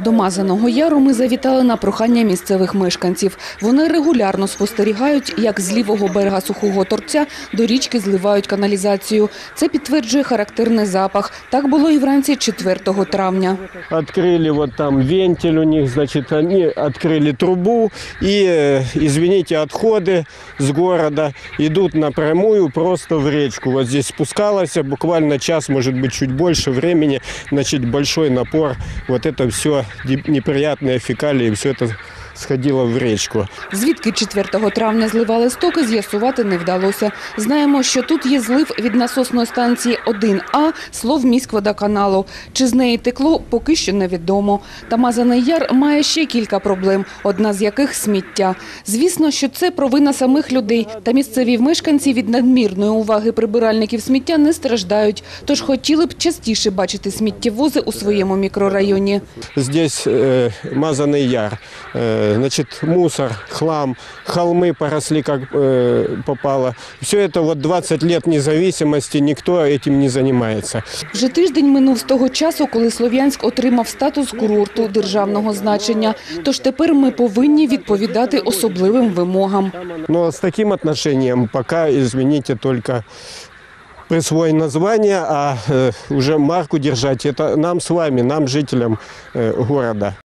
До Мазаного Яру ми завітали на прохання місцевих мешканців. Вони регулярно спостерігають, як з лівого берега сухого торця до річки зливають каналізацію. Це підтверджує характерний запах. Так було і вранці 4 травня. Открыли вот там вентиль у них, значит, они открыли трубу и, э, извините, отходы с города идут напрямую просто в речку. Вот здесь спускалось буквально час, может быть, чуть больше времени, значит, большой напор. Вот это все неприятные фекалии, все это сходило в речку. Звідки 4 травня зливали стоки, з'ясувати не вдалося. Знаємо, що тут є злив від насосної станції 1А слов міськводоканалу. Чи з неї текло, поки що невідомо. Та Мазаний Яр має ще кілька проблем, одна з яких – сміття. Звісно, що це провина самих людей, та місцеві мешканці від надмірної уваги прибиральників сміття не страждають. Тож хотіли б частіше бачити сміттєвози у своєму мікрорайоні. Здесь э, мазанный яр, э, значит, мусор, хлам, холмы поросли как э, попало. Все это вот 20 лет независимости, никто этим не занимается. Вже тиждень минув з того часу, коли Слов'янськ отримав статус курорту державного значення. Тож тепер ми повинні відповідати особливим вимогам. Но с таким отношением пока, извините, только присвоить название, а э, уже марку держать, это нам с вами, нам, жителям э, города.